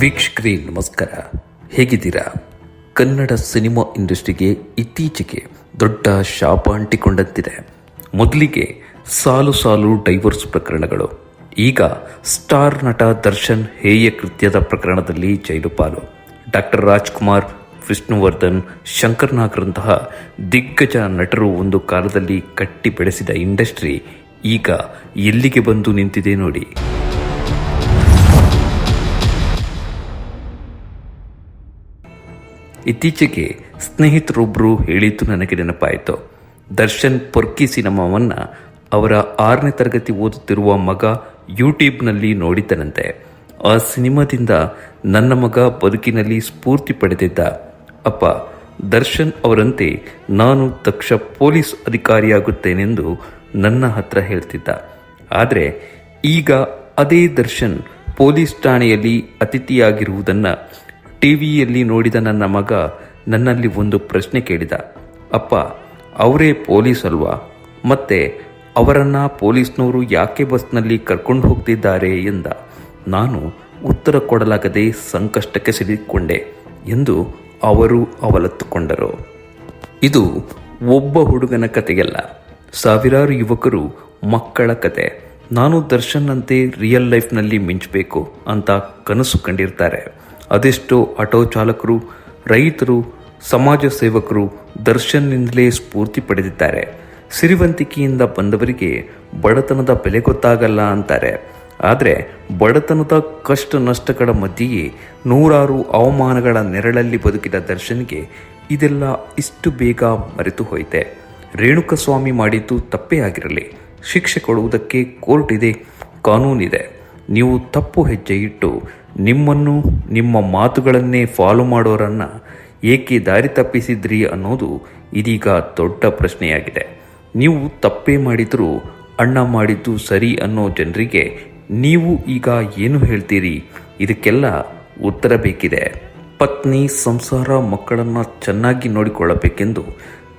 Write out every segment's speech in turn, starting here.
ವೀಕ್ಷಕರೇ ನಮಸ್ಕಾರ. ಹೇಗಿದ್ದೀರಾ? ಕನ್ನಡ ಸಿನಿಮಾ ಇಂಡಸ್ಟ್ರಿಗೆ ಇತ್ತೀಚೆಗೆ ದೊಡ್ಡ ಶಾಪ ಅಂಟಿಕೊಂಡಂತಿದೆ. ಮೊದಲಿಗೆ ಸಾಲು ಸಾಲು ಡೈವರ್ಸ್ ಪ್ರಕರಣಗಳು. ಈಗ ಸ್ಟಾರ್ ನಟ ದರ್ಶನ್ ಹೇಯ ಕೃತ್ಯದ ಪ್ರಕರಣದಲ್ಲಿ ಜೈಲು ಪಾಲು. ಡಾಕ್ಟರ್ ರಾಜ್ಕುಮಾರ್, ವಿಷ್ಣುವರ್ಧನ್ ಶಂಕರ್ನಾಗ್ರಂತಹ ದಿಗ್ಗಜ ನಟರು ಒಂದು ಕಾಲದಲ್ಲಿ ಕಟ್ಟಿ ಬೆಳೆಸಿದ ಇಂಡಸ್ಟ್ರಿ ಈಗ ಎಲ್ಲಿಗೆ ಬಂದು ನಿಂತಿದೆ ನೋಡಿ. ಇತ್ತೀಚೆಗೆ ಸ್ನೇಹಿತರೊಬ್ಬರು ಹೇಳಿದ್ದು ನನಗೆ ನೆನಪಾಯಿತು. ದರ್ಶನ್ ಪೊರ್ಕಿ ಸಿನಿಮಾವನ್ನು ಅವರ ಆರನೇ ತರಗತಿ ಓದುತ್ತಿರುವ ಮಗ ಯೂಟ್ಯೂಬ್ನಲ್ಲಿ ನೋಡಿದ್ದನಂತೆ. ಆ ಸಿನಿಮಾದಿಂದ ನನ್ನ ಮಗ ಬದುಕಿನಲ್ಲಿ ಸ್ಫೂರ್ತಿ ಪಡೆದಿದ್ದ. ಅಪ್ಪ, ದರ್ಶನ್ ಅವರಂತೆ ನಾನು ತಕ್ಷ ಪೊಲೀಸ್ ಅಧಿಕಾರಿಯಾಗುತ್ತೇನೆಂದು ನನ್ನ ಹತ್ರ ಹೇಳ್ತಿದ್ದ. ಆದರೆ ಈಗ ಅದೇ ದರ್ಶನ್ ಪೊಲೀಸ್ ಠಾಣೆಯಲ್ಲಿ ಅತಿಥಿಯಾಗಿರುವುದನ್ನು ಟಿವಿಯಲ್ಲಿ ನೋಡಿದ ನನ್ನ ಮಗ ನನ್ನಲ್ಲಿ ಒಂದು ಪ್ರಶ್ನೆ ಕೇಳಿದ. ಅಪ್ಪ, ಅವರೇ ಪೊಲೀಸ್ ಅಲ್ವಾ? ಮತ್ತೆ, ಅವರನ್ನ ಪೊಲೀಸ್ನವರು ಯಾಕೆ ಬಸ್ನಲ್ಲಿ ಕರ್ಕೊಂಡು ಹೋಗ್ತಿದ್ದಾರೆ ಎಂದ. ನಾನು ಉತ್ತರ ಕೊಡಲಾಗದೆ ಸಂಕಷ್ಟಕ್ಕೆ ಸಿಲುಕೊಂಡೆ ಎಂದು ಅವರು ಅವಲತ್ತುಕೊಂಡರು. ಇದು ಒಬ್ಬ ಹುಡುಗನ ಕಥೆಯಲ್ಲ ಸಾವಿರಾರು ಯುವಕರು ಮಕ್ಕಳ ಕತೆ. ನಾನು ದರ್ಶನ್ನಂತೆ ರಿಯಲ್ ಲೈಫ್ನಲ್ಲಿ ಮಿಂಚಬೇಕು ಅಂತ ಕನಸು ಕಂಡಿರ್ತಾರೆ. ಅದೆಷ್ಟೋ ಆಟೋ ಚಾಲಕರು, ರೈತರು, ಸಮಾಜ ಸೇವಕರು ದರ್ಶನ್ನಿಂದಲೇ ಸ್ಫೂರ್ತಿ ಪಡೆದಿದ್ದಾರೆ. ಸಿರಿವಂತಿಕೆಯಿಂದ ಬಂದವರಿಗೆ ಬಡತನದ ಬೆಲೆ ಗೊತ್ತಾಗಲ್ಲ ಅಂತಾರೆ. ಆದರೆ ಬಡತನದ ಕಷ್ಟ ನಷ್ಟಗಳ ಮಧ್ಯೆಯೇ ನೂರಾರು ಅವಮಾನಗಳ ನೆರಳಲ್ಲಿ ಬದುಕಿದ ದರ್ಶನ್ಗೆ ಇದೆಲ್ಲ ಇಷ್ಟು ಬೇಗ ಮರೆತು ಹೋಯಿತೆ. ರೇಣುಕಸ್ವಾಮಿ ಮಾಡಿದ್ದು ತಪ್ಪೇ ಆಗಿರಲಿ. ಶಿಕ್ಷೆ ಕೊಡುವುದಕ್ಕೆ ಕೋರ್ಟ್ ಇದೆ, ಕಾನೂನಿದೆ. ನೀವು ತಪ್ಪು ಹೆಜ್ಜೆ ಇಟ್ಟು ನಿಮ್ಮನ್ನು ನಿಮ್ಮ ಮಾತುಗಳನ್ನೇ ಫಾಲೋ ಮಾಡೋರನ್ನು ಏಕೆ ದಾರಿ ತಪ್ಪಿಸಿದ್ರಿ ಅನ್ನೋದು ಇದೀಗ ದೊಡ್ಡ ಪ್ರಶ್ನೆಯಾಗಿದೆ. ನೀವು ತಪ್ಪೇ ಮಾಡಿದರೂ ಅಣ್ಣ ಮಾಡಿದ್ದು ಸರಿ ಅನ್ನೋ ಜನರಿಗೆ ನೀವು ಈಗ ಏನು ಹೇಳ್ತೀರಿ? ಇದಕ್ಕೆಲ್ಲ ಉತ್ತರ ಬೇಕಿದೆ. ಪತ್ನಿ ಸಂಸಾರ ಮಕ್ಕಳನ್ನು ಚೆನ್ನಾಗಿ ನೋಡಿಕೊಳ್ಳಬೇಕೆಂದು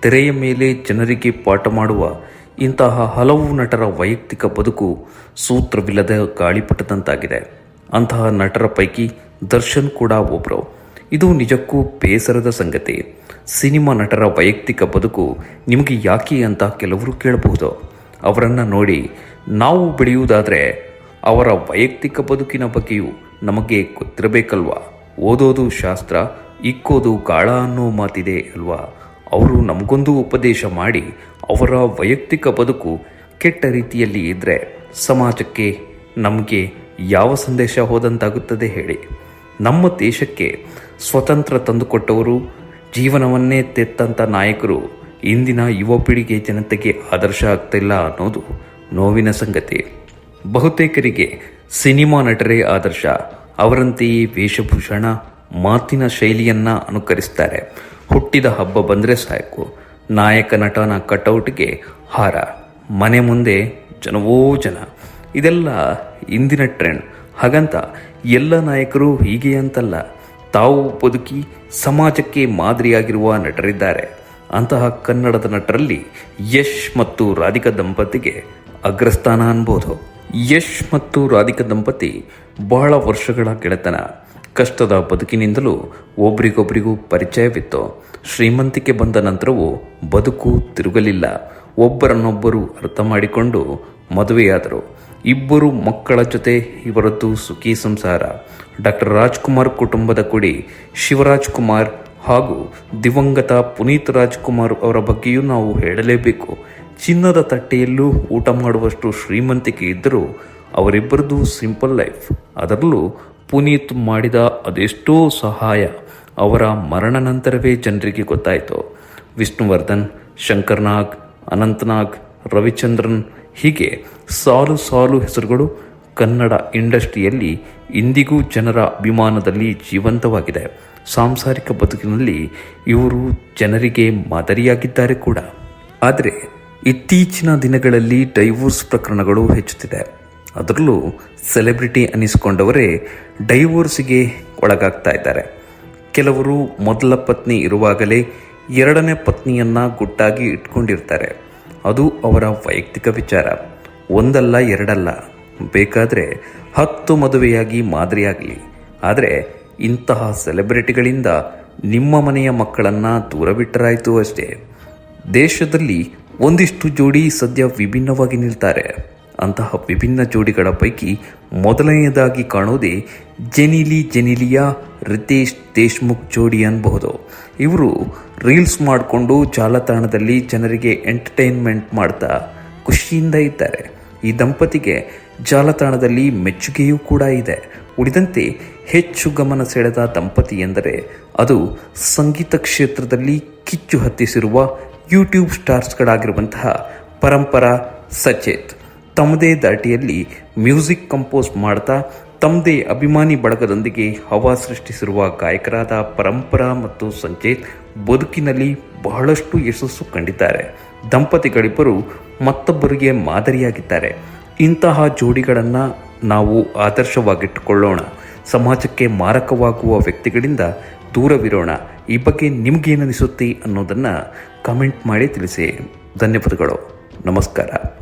ತೆರೆಯ ಮೇಲೆ ಜನರಿಗೆ ಪಾಠ ಮಾಡುವ ಇಂತಹ ಹಲವು ನಟರ ವೈಯಕ್ತಿಕ ಬದುಕು ಸೂತ್ರವಿಲ್ಲದ ಗಾಳಿಪಟದಂತಾಗಿದೆ. ಅಂತಹ ನಟರ ಪೈಕಿ ದರ್ಶನ್ ಕೂಡ ಒಬ್ಬರು ಇದು ನಿಜಕ್ಕೂ ಬೇಸರದ ಸಂಗತಿ. ಸಿನಿಮಾ ನಟರ ವೈಯಕ್ತಿಕ ಬದುಕು ನಿಮಗೆ ಯಾಕೆ ಅಂತ ಕೆಲವರು ಕೇಳಬಹುದು. ಅವರನ್ನು ನೋಡಿ ನಾವು ಬೆಳೆಯುವುದಾದರೆ ಅವರ ವೈಯಕ್ತಿಕ ಬದುಕಿನ ಬಗ್ಗೆಯೂ ನಮಗೆ ಗೊತ್ತಿರಬೇಕಲ್ವಾ? ಓದೋದು ಶಾಸ್ತ್ರ, ಇಕ್ಕೋದು ಗಾಳ ಅನ್ನೋ ಮಾತಿದೆ ಅಲ್ವಾ? ಅವರು ನಮಗೊಂದು ಉಪದೇಶ ಮಾಡಿ ಅವರ ವೈಯಕ್ತಿಕ ಬದುಕು ಕೆಟ್ಟ ರೀತಿಯಲ್ಲಿ ಇದ್ದರೆ ಸಮಾಜಕ್ಕೆ ನಮಗೆ ಯಾವ ಸಂದೇಶ ಹೋದಂತಾಗುತ್ತದೆ ಹೇಳಿ. ನಮ್ಮ ದೇಶಕ್ಕೆ ಸ್ವತಂತ್ರ ತಂದುಕೊಟ್ಟವರು, ಜೀವನವನ್ನೇ ತೆತ್ತಂಥ ನಾಯಕರು ಇಂದಿನ ಯುವ ಪೀಳಿಗೆ ಜನತೆಗೆ ಆದರ್ಶ ಆಗ್ತಿಲ್ಲ ಅನ್ನೋದು ನೋವಿನ ಸಂಗತಿ. ಬಹುತೇಕರಿಗೆ ಸಿನಿಮಾ ನಟರೇ ಆದರ್ಶ, ಅವರಂತೆಯೇ ವೇಷಭೂಷಣ, ಮಾತಿನ ಶೈಲಿಯನ್ನ ಅನುಕರಿಸ್ತಾರೆ. ಹುಟ್ಟಿದ ಹಬ್ಬ ಬಂದರೆ ಸಾಕು. ನಾಯಕ ನಟನ ಕಟೌಟ್ಗೆ ಹಾರ. ಮನೆ ಮುಂದೆ ಜನವೋ ಜನ. ಇದೆಲ್ಲ ಇಂದಿನ ಟ್ರೆಂಡ್. ಹಾಗಂತ ಎಲ್ಲ ನಾಯಕರು ಹೀಗೆ ಅಂತಲ್ಲ. ತಾವು ಬದುಕಿ ಸಮಾಜಕ್ಕೆ ಮಾದರಿಯಾಗಿರುವ ನಟರಿದ್ದಾರೆ. ಅಂತಹ ಕನ್ನಡದ ನಟರಲ್ಲಿ ಯಶ್ ಮತ್ತು ರಾಧಿಕಾ ದಂಪತಿಗೆ ಅಗ್ರಸ್ಥಾನ ಅನ್ಬೋದು. ಯಶ್ ಮತ್ತು ರಾಧಿಕಾ ದಂಪತಿ ಬಹಳ ವರ್ಷಗಳ ಗೆಳೆತನ. ಕಷ್ಟದ ಬದುಕಿನಿಂದಲೂ ಒಬ್ರಿಗೊಬ್ರಿಗೂ ಪರಿಚಯವಿತ್ತು. ಶ್ರೀಮಂತಿಕೆ ಬಂದ ನಂತರವೂ ಬದುಕು ತಿರುಗಲಿಲ್ಲ. ಒಬ್ಬರನ್ನೊಬ್ಬರು ಅರ್ಥ ಮಾಡಿಕೊಂಡು ಮದುವೆಯಾದರು. ಇಬ್ಬರು ಮಕ್ಕಳ ಜೊತೆ ಇವರದ್ದು ಸುಖಿ ಸಂಸಾರ. ಡಾಕ್ಟರ್ ರಾಜ್ಕುಮಾರ್ ಕುಟುಂಬದ ಕುಡಿ ಶಿವರಾಜ್ ಕುಮಾರ್ ಹಾಗೂ ದಿವಂಗತ ಪುನೀತ್ ರಾಜ್ಕುಮಾರ್ ಅವರ ಬಗ್ಗೆಯೂ ನಾವು ಹೇಳಲೇಬೇಕು. ಚಿನ್ನದ ತಟ್ಟೆಯಲ್ಲೂ ಊಟ ಮಾಡುವಷ್ಟು ಶ್ರೀಮಂತಿಕೆ ಇದ್ದರೂ ಅವರಿಬ್ಬರದು ಸಿಂಪಲ್ ಲೈಫ್. ಅದರಲ್ಲೂ ಪುನೀತ್ ಮಾಡಿದ ಅದೆಷ್ಟೋ ಸಹಾಯ ಅವರ ಮರಣ ನಂತರವೇ ಜನರಿಗೆ ಗೊತ್ತಾಯಿತು. ವಿಷ್ಣುವರ್ಧನ್, ಶಂಕರ್ನಾಗ್, ಅನಂತನಾಗ್, ರವಿಚಂದ್ರನ್ ಹೀಗೆ ಸಾಲು ಸಾಲು ಹೆಸರುಗಳು ಕನ್ನಡ ಇಂಡಸ್ಟ್ರಿಯಲ್ಲಿ ಇಂದಿಗೂ ಜನರ ಅಭಿಮಾನದಲ್ಲಿ ಜೀವಂತವಾಗಿದೆ. ಸಾಂಸಾರಿಕ ಬದುಕಿನಲ್ಲಿ ಇವರು ಜನರಿಗೆ ಮಾದರಿಯಾಗಿದ್ದಾರೆ ಕೂಡ. ಆದರೆ ಇತ್ತೀಚಿನ ದಿನಗಳಲ್ಲಿ ಡೈವೋರ್ಸ್ ಪ್ರಕರಣಗಳು ಹೆಚ್ಚುತ್ತಿದೆ. ಅದರಲ್ಲೂ ಸೆಲೆಬ್ರಿಟಿ ಅನಿಸಿಕೊಂಡವರೇ ಡೈವೋರ್ಸ್ಗೆ ಒಳಗಾಗ್ತಾ ಇದ್ದಾರೆ. ಕೆಲವರು ಮೊದಲ ಪತ್ನಿ ಇರುವಾಗಲೇ ಎರಡನೇ ಪತ್ನಿಯನ್ನ ಗುಟ್ಟಾಗಿ ಇಟ್ಕೊಂಡಿರ್ತಾರೆ. ಅದು ಅವರ ವೈಯಕ್ತಿಕ ವಿಚಾರ. ಒಂದಲ್ಲ, ಎರಡಲ್ಲ. ಬೇಕಾದರೆ ಹತ್ತು ಮದುವೆಯಾಗಿ ಮಾದರಿಯಾಗಲಿ. ಆದರೆ ಇಂತಹ ಸೆಲೆಬ್ರಿಟಿಗಳಿಂದ ನಿಮ್ಮ ಮನೆಯ ಮಕ್ಕಳನ್ನು ದೂರವಿಟ್ಟರಾಯಿತು ಅಷ್ಟೇ. ದೇಶದಲ್ಲಿ ಒಂದಿಷ್ಟು ಜೋಡಿ ಸದ್ಯ ವಿಭಿನ್ನವಾಗಿ ನಿಲ್ತಾರೆ. ಅಂತಹ ವಿಭಿನ್ನ ಜೋಡಿಗಳ ಪೈಕಿ ಮೊದಲನೆಯದಾಗಿ ಕಾಣೋದೇ ಜೆನಿಲಿ ಜೆನಿಲಿಯಾ ರಿತೇಶ್ ದೇಶ್ಮುಖ್ ಜೋಡಿ ಅನ್ಬಹುದು. ಇವರು ರೀಲ್ಸ್ ಮಾಡಿಕೊಂಡು ಜಾಲತಾಣದಲ್ಲಿ ಜನರಿಗೆ ಎಂಟರ್ಟೈನ್ಮೆಂಟ್ ಮಾಡ್ತಾ ಖುಷಿಯಿಂದ ಇದ್ದಾರೆ. ಈ ದಂಪತಿಗೆ ಜಾಲತಾಣದಲ್ಲಿ ಮೆಚ್ಚುಗೆಯೂ ಕೂಡ ಇದೆ. ಉಳಿದಂತೆ ಹೆಚ್ಚು ಗಮನ ಸೆಳೆದ ದಂಪತಿ ಎಂದರೆ ಅದು ಸಂಗೀತ ಕ್ಷೇತ್ರದಲ್ಲಿ ಕಿಚ್ಚು ಹತ್ತಿಸಿರುವ ಯೂಟ್ಯೂಬ್ ಸ್ಟಾರ್ಸ್ಗಳಾಗಿರುವಂತಹ ಪರಂಪರಾ ಸಚೇತ್ ತಮ್ಮದೇ ದಾಟಿಯಲ್ಲಿ ಮ್ಯೂಸಿಕ್ ಕಂಪೋಸ್ ಮಾಡ್ತಾ, ತಮ್ಮದೇ ಅಭಿಮಾನಿ ಬಳಗದೊಂದಿಗೆ ಹವಾ ಸೃಷ್ಟಿಸಿರುವ ಗಾಯಕರಾದ ಪರಂಪರಾ ಮತ್ತು ಸಂಚೇತ್ ಬದುಕಿನಲ್ಲಿ ಬಹಳಷ್ಟು ಯಶಸ್ಸು ಕಂಡಿದ್ದಾರೆ. ದಂಪತಿಗಳಿಬ್ಬರು ಮತ್ತೊಬ್ಬರಿಗೆ ಮಾದರಿಯಾಗಿದ್ದಾರೆ. ಇಂತಹ ಜೋಡಿಗಳನ್ನು ನಾವು ಆದರ್ಶವಾಗಿಟ್ಟುಕೊಳ್ಳೋಣ. ಸಮಾಜಕ್ಕೆ ಮಾರಕವಾಗುವ ವ್ಯಕ್ತಿಗಳಿಂದ ದೂರವಿರೋಣ. ಈ ಬಗ್ಗೆ ನಿಮಗೇನನಿಸುತ್ತೆ ಅನ್ನೋದನ್ನು ಕಮೆಂಟ್ ಮಾಡಿ ತಿಳಿಸಿ. ಧನ್ಯವಾದಗಳು. ನಮಸ್ಕಾರ.